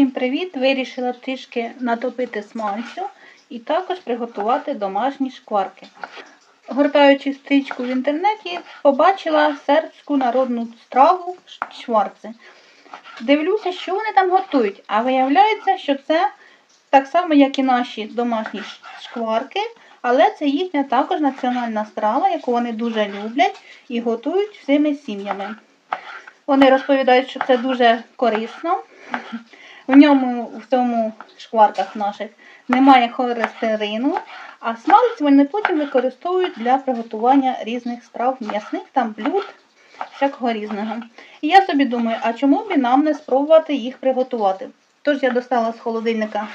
Всім привіт! Вирішила трішки натопити смальцю і також приготувати домашні шкварки. Гортаючи стрічку в інтернеті, побачила сербську народну страву шкварци. Дивлюся, що вони там готують, а виявляється, що це так само, як і наші домашні шкварки, але це їхня також національна страва, яку вони дуже люблять і готують всіми сім'ями. Вони розповідають, що це дуже корисно. В ньому, в цьому шкварках наших немає холестерину, а смалець вони потім використовують для приготування різних страв, м'ясних там блюд, всякого різного. І я собі думаю, а чому б нам не спробувати їх приготувати? Тож я достала з холодильника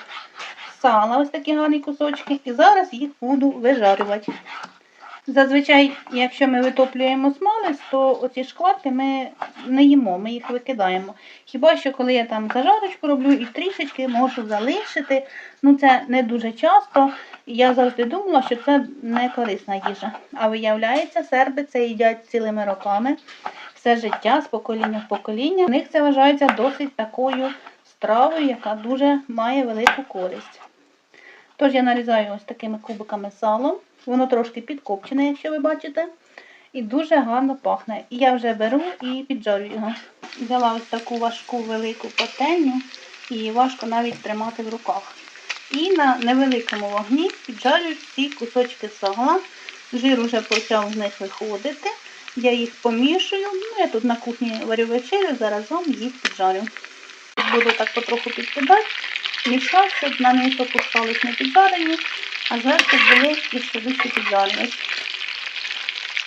сала, ось такі гарні кусочки, і зараз їх буду вижарювати. Зазвичай, якщо ми витоплюємо смалець, то оці шкварки ми не їмо, ми їх викидаємо. Хіба що коли я там зажарочку роблю і трішечки можу залишити, ну це не дуже часто. Я завжди думала, що це не корисна їжа. А виявляється, серби це їдять цілими роками, все життя з покоління в покоління. У них це вважається досить такою стравою, яка дуже має велику користь. Тож я нарізаю ось такими кубиками салом. Воно трошки підкопчене, якщо ви бачите. І дуже гарно пахне. І я вже беру і піджарю його. Взяла ось таку важку велику пательню, і важко навіть тримати в руках. І на невеликому вогні піджарю ці кусочки сала. Жир вже почав з них виходити. Я їх помішую. Ну, я тут на кухні варю вечерю, заразом їх піджарю. Буду так потроху підкидати, мішати, щоб на них опускались не піджарені, а зверху були і вище.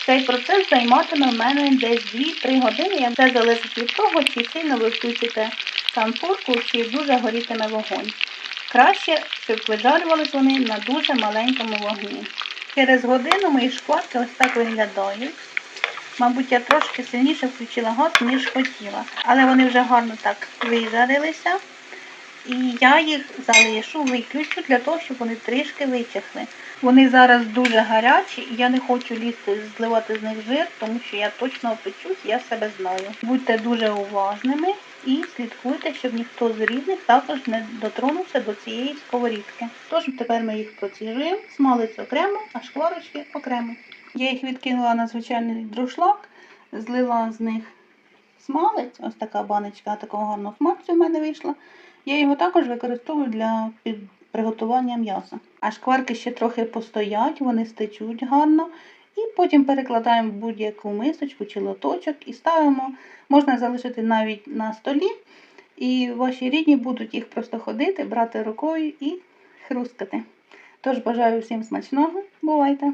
Цей процес займатиме в мене десь 2-3 години. Це залежить від того, чи сильно ви включите камфорку, чи дуже горітиме вогонь. Краще, щоб вижарювались вони на дуже маленькому вогні. Через годину мої шкварки ось так виглядають. Мабуть, я трошки сильніше включила газ, ніж хотіла. Але вони вже гарно так вижарилися. І я їх залишу, виключу для того, щоб вони трішки вичахли. Вони зараз дуже гарячі, і я не хочу лізти, зливати з них жир, тому що я точно опечусь, я себе знаю. Будьте дуже уважними і слідкуйте, щоб ніхто з рідних також не дотронувся до цієї сковорідки. Тож тепер ми їх проціжуємо, смалець окремо, а шкварочки окремо. Я їх відкинула на звичайний друшлак, злила з них смалець, ось така баночка такого гарного смальцю в мене вийшла. Я його також використовую для приготування м'яса. А шкварки ще трохи постоять, вони стечуть гарно. І потім перекладаємо в будь-яку мисочку чи лоточок і ставимо. Можна залишити навіть на столі. І ваші рідні будуть їх просто ходити, брати рукою і хрускати. Тож бажаю всім смачного. Бувайте!